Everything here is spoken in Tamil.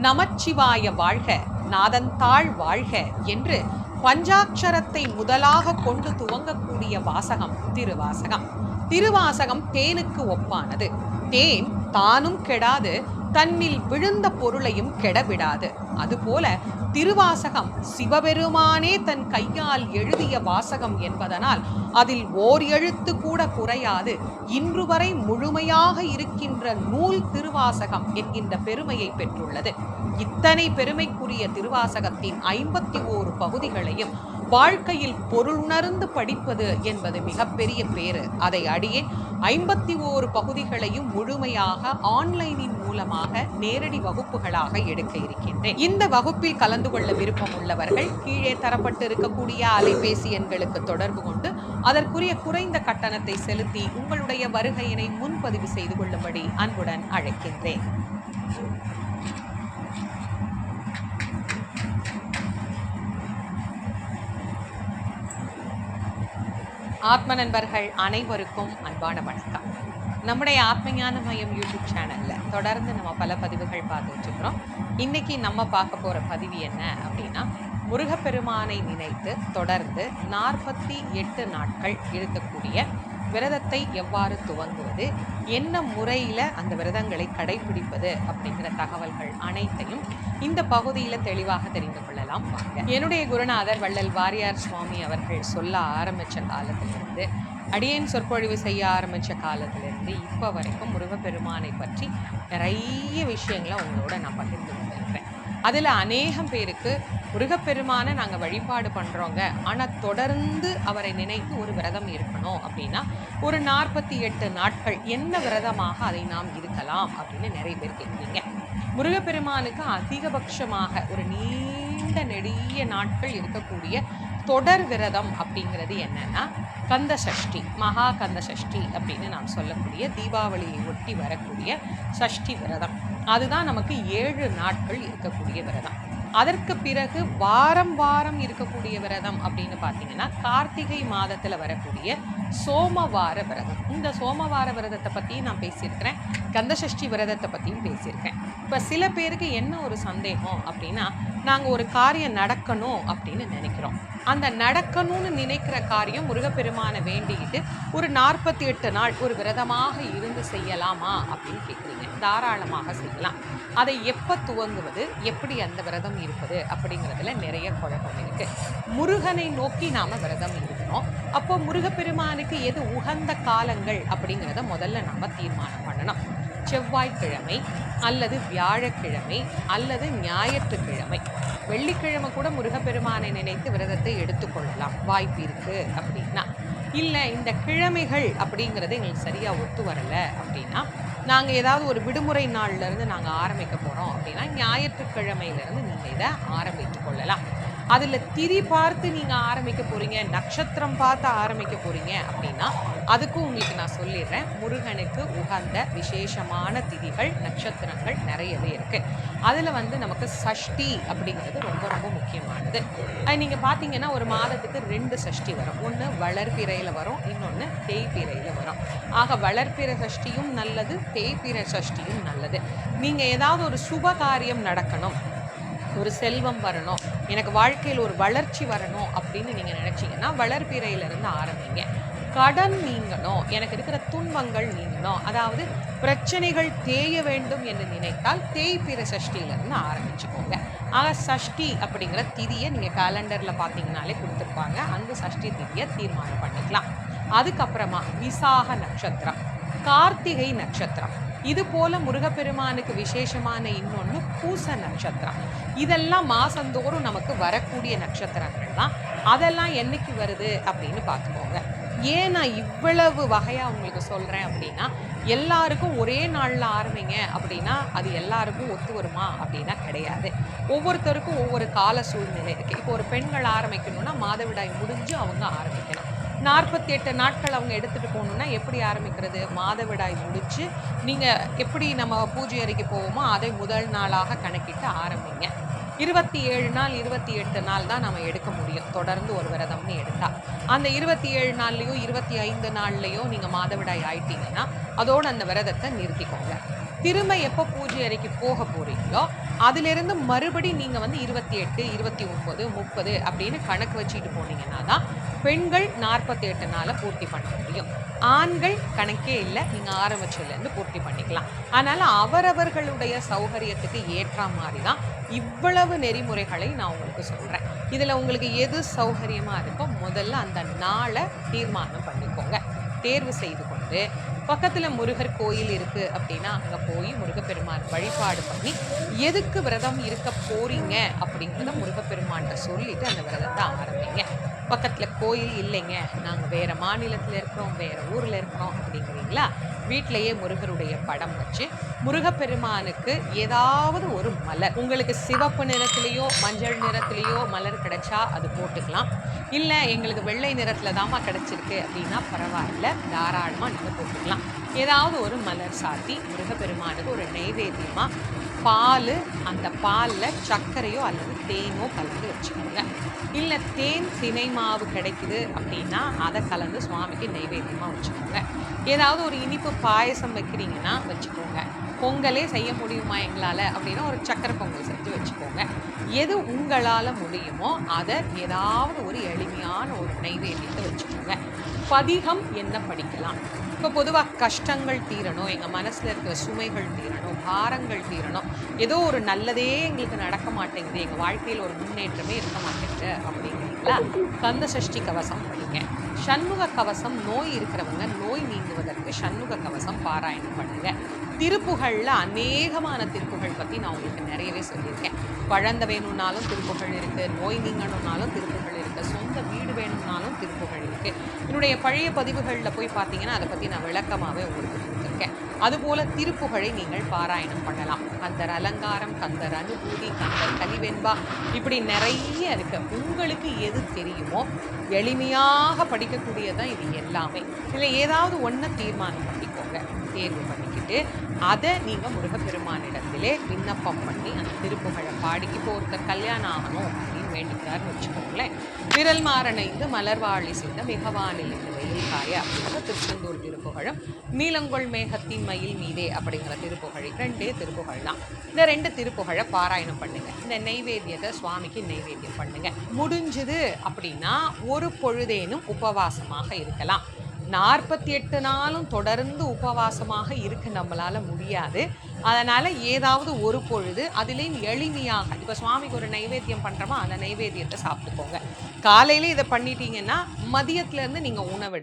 நமச்சிவாய வாழ்க நாதந்தாள் வாழ்க என்று பஞ்சாட்சரத்தை முதலாக கொண்டு துவங்கக்கூடிய வாசகம் திருவாசகம். திருவாசகம் தேனுக்கு ஒப்பானது. தேன் தானும் கெடாது தன்னில் விழுந்த பொருளையும் கெடவிடாது. அதுபோல திருவாசகம் சிவபெருமானே தன் கையால் எழுதிய வாசகம் என்பதனால் அதில் ஓர் எழுத்து கூட குறையாது. இன்று வரை முழுமையாக இருக்கின்ற நூல் திருவாசகம் என்கின்ற பெருமையை பெற்றுள்ளது. இத்தனை பெருமைக்குரிய திருவாசகத்தின் ஐம்பத்தி ஓரு பகுதிகளையும் வாழ்க்கையில் பொருளுணர்ந்து படிப்பது என்பது மிகப்பெரிய பேறு. அதை அடியே ஐம்பத்தி ஓரு பகுதிகளையும் முழுமையாக ஆன்லைனின் மூலமாக நேரடி வகுப்புகளாக எடுக்க இருக்கின்றேன். இந்த வகுப்பில் கலந்து கொள்ள விருப்பம் உள்ளவர்கள் கீழே தரப்பட்டு இருக்கக்கூடிய அலைபேசி எண்களுக்கு தொடர்பு கொண்டு அதற்குரிய குறைந்த கட்டணத்தை செலுத்தி உங்களுடைய வருகையினை முன்பதிவு செய்து கொள்ளும்படி அன்புடன் அழைக்கின்றேன். ஆத்ம நண்பர்கள் அனைவருக்கும் அன்பான வணக்கம். நம்முடைய ஆத்மஞான மையம் யூடியூப் சேனலில் தொடர்ந்து நம்ம பல பதிவுகள் பார்த்துட்டு இருக்கிறோம் இன்னைக்கு நம்ம பார்க்க போற பதிவு என்ன அப்படின்னா முருகப்பெருமானை நினைத்து தொடர்ந்து நாற்பத்தி எட்டு நாட்கள் இருக்கக்கூடிய விரதத்தை எவ்வாறு துவங்குவது என்ன முறையில் அந்த விரதங்களை கடைபிடிப்பது அப்படிங்கிற தகவல்கள் அனைத்தையும் இந்த பகுதியில் தெளிவாக தெரிந்து கொள்ளலாம். வாங்க. என்னுடைய குருநாதர் வள்ளல் வாரியார் சுவாமி அவர்கள் சொல்ல ஆரம்பித்த காலத்திலிருந்து அடியேன் சொற்பொழிவு செய்ய ஆரம்பித்த காலத்திலிருந்து இப்போ வரைக்கும் முருகப்பெருமானை பற்றி நிறைய விஷயங்களை உங்களோட நான் பகிர்ந்து கொண்டிருக்கிறேன். அதில் அநேகம் பேருக்கு முருகப்பெருமானை நாங்கள் வழிபாடு பண்ணுறோங்க ஆனால் தொடர்ந்து அவரை நினைத்து ஒரு விரதம் இருக்கணும் அப்படின்னா ஒரு நாற்பத்தி எட்டு நாட்கள் என்ன விரதமாக அதை நாம் இருக்கலாம் அப்படின்னு நிறைய பேர் கேட்குறீங்க முருகப்பெருமானுக்கு அதிகபட்சமாக ஒரு நீண்ட நெடிய நாட்கள் இருக்கக்கூடிய தொடர் விரதம் அப்படிங்கிறது என்னன்னா கந்த சஷ்டி மகா கந்த சஷ்டி அப்படின்னு நாம் சொல்லக்கூடிய தீபாவளியை ஒட்டி வரக்கூடிய சஷ்டி விரதம். அதுதான் நமக்கு ஏழு நாட்கள் இருக்கக்கூடிய விரதம். அதற்கு பிறகு வாரம் வாரம் இருக்கக்கூடிய விரதம் அப்படின்னு பார்த்தீங்கன்னா கார்த்திகை மாதத்தில் வரக்கூடிய சோமவார விரதம். இந்த சோமவார விரதத்தை பற்றியும் நான் பேசியிருக்கிறேன். கந்தசஷ்டி விரதத்தை பற்றியும் பேசியிருக்கேன். இப்போ சில பேருக்கு என்ன ஒரு சந்தேகம் அப்படின்னா நாங்கள் ஒரு காரியம் நடக்கணும் அப்படின்னு நினைக்கிறோம். அந்த நடக்கணும்னு நினைக்கிற காரியம் முருகப்பெருமானை வேண்டிக்கிட்டு ஒரு நாற்பத்தி எட்டு நாள் ஒரு விரதமாக இருந்து செய்யலாமா அப்படின்னு கேட்குறீங்க தாராளமாக செய்யலாம். அதை எப்போ துவங்குவது எப்படி அந்த விரதம் இருப்பது அப்படிங்கிறதுல நிறைய குழப்பம் இருக்குது முருகனை நோக்கி நாம் விரதம் இருக்கணும் அப்போ முருகப்பெருமானுக்கு எது உகந்த காலங்கள் அப்படிங்கிறத முதல்ல நம்ம தீர்மானம் பண்ணணும். செவ்வாய்க்கிழமை அல்லது வியாழக்கிழமை அல்லது ஞாயிற்றுக்கிழமை. வெள்ளிக்கிழமை கூட முருகப்பெருமானை நினைத்து விரதத்தை எடுத்துக்கொள்ளலாம் வாய்ப்பு இருக்கு அப்படின்னா. இல்லை இந்த கிழமைகள் அப்படிங்கிறது எங்களுக்கு சரியாக ஒத்து வரலை அப்படின்னா நாங்கள் ஏதாவது ஒரு விடுமுறை நாள்லேருந்து நாங்கள் ஆரம்பிக்க போகிறோம் அப்படின்னா ஞாயிற்றுக்கிழமையிலேருந்து நீங்கள் இதை ஆரம்பித்து கொள்ளலாம். அதில் திரி பார்த்து நீங்கள் ஆரம்பிக்க போகிறீங்க நட்சத்திரம் பார்த்து ஆரம்பிக்க போகிறீங்க அப்படின்னா அதுக்கும் உங்களுக்கு நான் சொல்லிடுறேன். முருகனுக்கு உகந்த விசேஷமான திதிகள் நட்சத்திரங்கள் நிறையவே இருக்குது அதில் வந்து நமக்கு சஷ்டி அப்படிங்கிறது ரொம்ப ரொம்ப முக்கியமானது. அது நீங்கள் பார்த்தீங்கன்னா ஒரு மாதத்துக்கு ரெண்டு சஷ்டி வரும். ஒன்று வளர்பிறையில் வரும் இன்னொன்று தேய்பிறையில் வரும். ஆக வளர்பிறை சஷ்டியும் நல்லது தேய்பிறை சஷ்டியும் நல்லது. நீங்கள் ஏதாவது ஒரு சுப காரியம் நடக்கணும் ஒரு செல்வம் வரணும். எனக்கு வாழ்க்கையில் ஒரு வளர்ச்சி வரணும் அப்படின்னு நீங்கள் நினச்சிங்கன்னா வளர்பிறையிலிருந்து ஆரம்பிங்க. கடன் நீங்கணும். எனக்கு இருக்கிற துன்பங்கள் நீங்கணும். அதாவது பிரச்சனைகள் தேய வேண்டும் என்று நினைத்தால் தேய்பிற சஷ்டியிலேருந்து ஆரம்பிச்சுக்கோங்க. ஆக சஷ்டி அப்படிங்கிற திதியை நீங்கள் கேலண்டரில் பார்த்தீங்கனாலே கொடுத்துருப்பாங்க. அந்த சஷ்டி திதியை தீர்மானம் பண்ணிக்கலாம். அதுக்கப்புறமா விசாக நட்சத்திரம். கார்த்திகை நட்சத்திரம். இது போல முருகப்பெருமானுக்கு விசேஷமான இன்னொன்று பூச நட்சத்திரம். இதெல்லாம் மாசந்தோறும் நமக்கு வரக்கூடிய நட்சத்திரங்கள் தான். அதெல்லாம் என்னைக்கு வருது அப்படின்னு பார்த்துக்கோங்க. ஏன் நான் இவ்வளவு வகையாக உங்களுக்கு சொல்கிறேன் அப்படின்னா எல்லாருக்கும் ஒரே நாளில் ஆரம்பிங்க அப்படின்னா அது எல்லாருக்கும் ஒத்து வருமா அப்படின்னா கிடையாது. ஒவ்வொருத்தருக்கும் ஒவ்வொரு கால சூழ்நிலை இருக்குது இப்போ ஒரு பெண்கள் ஆரம்பிக்கணும்னா மாதவிடாய் முடிஞ்சு அவங்க ஆரம்பிக்கணும். நாற்பத்தி எட்டு நாட்கள் அவங்க எடுத்துகிட்டு போகணுன்னா எப்படி ஆரம்பிக்கிறது? மாதவிடாய் முடிச்சு நீங்கள் எப்படி நம்ம பூஜை அறைக்கு போவோமோ அதை முதல் நாளாக கணக்கிட்டு ஆரம்பிங்க. இருபத்தி ஏழு நாள் இருபத்தி எட்டு நாள் தான் நம்ம எடுக்க முடியும். தொடர்ந்து ஒரு விரதம்னு எடுத்தால் அந்த இருபத்தி ஏழு நாள்லயோ இருபத்தி ஐந்து நாள்லயோ நீங்க மாதவிடாய் ஆயிட்டீங்கன்னா அதோட அந்த விரதத்தை நிறுத்திக்கோங்க. திரும்ப எப்போ பூஜை அறைக்கு போக போறீங்களோ அதிலிருந்து மறுபடி நீங்க வந்து இருபத்தி எட்டு இருபத்தி ஒன்பது முப்பது அப்படின்னு கணக்கு வச்சுட்டு போனீங்கன்னா தான் பெண்கள் நாற்பத்தி எட்டு நாளை பூர்த்தி பண்ண முடியும். ஆண்கள் கணக்கே இல்லை நீங்க ஆரம்பிச்சதுலேருந்து பூர்த்தி பண்ணிக்கலாம். அதனால அவரவர்களுடைய சௌகரியத்துக்கு ஏற்ற மாதிரி தான் இவ்வளவு நெறிமுறைகளை நான் உங்களுக்கு சொல்கிறேன் இதில் உங்களுக்கு எது சௌகரியமாக இருக்கோ முதல்ல அந்த நாளை தீர்மானம் பண்ணிக்கோங்க. தேர்வு செய்து கொண்டு பக்கத்தில் முருகர் கோயில் இருக்குது அப்படின்னா அங்கே போய் முருகப்பெருமான் வழிபாடு பண்ணி எதுக்கு விரதம் இருக்க போகிறீங்க அப்படிங்கிறத முருகப்பெருமான்கிட்ட சொல்லிவிட்டு அந்த விரதத்தை ஆரம்பிங்க. பக்கத்தில் கோயில் இல்லைங்க. நாங்கள் வேறு மாநிலத்தில் இருக்கிறோம் வேறு ஊரில் இருக்கிறோம் அப்படிங்கிறீங்களா? வீட்டிலேயே முருகருடைய படம் வச்சு முருகப்பெருமானுக்கு ஏதாவது ஒரு மலர் உங்களுக்கு சிவப்பு நிறத்துலேயோ மஞ்சள் நிறத்துலேயோ மலர் கிடைச்சா அது போட்டுக்கலாம். இல்லை எங்களுக்கு வெள்ளை நிறத்தில் தாம்மா கிடச்சிருக்கு அப்படின்னா பரவாயில்ல தாராளமாக நீங்கள் போட்டுக்கலாம். ஏதாவது ஒரு மலர் சாத்தி முருகப்பெருமானுக்கு ஒரு நைவேத்தியமாக பால் அந்த பாலில் சர்க்கரையோ அல்லது தேனோ கலந்து வச்சுக்கோங்க. இல்லை தேன் தினை மாவு கிடைக்குது அப்படின்னா அதை கலந்து சுவாமிக்கு நைவேத்தியமாக வச்சுக்கோங்க. ஏதாவது ஒரு இனிப்பு பாயசம் வைக்கிறீங்கன்னா வச்சுக்கோங்க. பொங்கலே செய்ய முடியுமா எங்களால்? அப்படின்னா ஒரு சக்கரை பொங்கல் செஞ்சு வச்சுக்கோங்க. எது உங்களால் முடியுமோ அதை ஏதாவது ஒரு எளிமையான ஒரு நைவேத்தியத்தை வச்சுக்கோங்க. பதிகம் என்ன படிக்கலாம்? இப்போ பொதுவாக கஷ்டங்கள் தீரணும் எங்கள் மனசில் இருக்கிற சுமைகள் தீரணும் பாரங்கள் தீரணும். ஏதோ ஒரு நல்லதே எங்களுக்கு நடக்க மாட்டேங்குது. எங்கள் வாழ்க்கையில் ஒரு முன்னேற்றமே இருக்க மாட்டேங்குது அப்படிங்கிறீங்களா? கந்த சஷ்டி கவசம் படிங்க. சண்முக கவசம் நோய் இருக்கிறவங்க நோய் நீங்குவதற்கு சண்முக கவசம் பாராயணம் பண்ணுங்க. திருப்புகழில் அநேகமான திருப்புகள் பற்றி நான் உங்களுக்கு நிறையவே சொல்லியிருக்கேன். பழந்த வேணும்னாலும் திருப்புகள் இருக்குது நோய் நீங்கணும்னாலும் திருப்புகள் இருக்குது சொந்த வீடு வேணும்னாலும் திருப்புகள் இருக்குது என்னுடைய பழைய பதிவுகளில் போய் பார்த்தீங்கன்னா அதை பற்றி நான் விளக்கமாகவே உங்களுக்கு கொடுத்துருக்கேன் அதுபோல திருப்புகழை நீங்கள் பாராயணம் பண்ணலாம். கந்தர் அலங்காரம் கந்தர் அனுபூதி கந்தர் கலிவெண்பா இப்படி நிறைய இருக்கு. உங்களுக்கு எது தெரியுமோ எளிமையாக படிக்கக்கூடியதான் இது எல்லாமே. இல்லை ஏதாவது ஒன்றை தீர்மானம் பண்ணிக்கோங்க. தேர்வு பண்ணிக்கிட்டு அதை நீங்கள் முருகப்பெருமானிடத்திலே விண்ணப்பம் பண்ணி அந்த திருப்புகழை பாடி இப்போ ஒருத்தர் கல்யாணம் ஆகணும் அப்படின்னு வேண்டிக்கிறாருன்னு வச்சுக்கோங்களேன். விரல் மாறனைந்து மலர்வாழி செய்த மிகவானில் இந்த வெயில் காய அப்படிங்கிற திருச்செந்தூர் திருப்புகழும். நீலங்கொள் மேகத்தின் மயில் மீதே அப்படிங்கிற திருப்புகழ். ரெண்டே திருப்புகழ் தான் இந்த ரெண்டு திருப்புகழை பாராயணம் பண்ணுங்க. இந்த நெய்வேத்தியத்தை சுவாமிக்கு நெய்வேத்தியம் பண்ணுங்க. முடிஞ்சுது அப்படின்னா ஒரு பொழுதேனும் உபவாசமாக இருக்கலாம். நாற்பத்தி எட்டு நாளும் தொடர்ந்து உபவாசமாக இருக்க நம்மளால முடியாது. அதனால் ஏதாவது ஒரு பொழுது அதிலேயும் எளிமையாக இப்போ சுவாமிக்கு ஒரு நைவேத்தியம் பண்ணுறோமா அந்த நைவேத்தியத்தை சாப்பிட்டுக்கோங்க. காலையில் இதை பண்ணிட்டீங்கன்னா மதியத்துலேருந்து நீங்கள் உணவு உணவெடு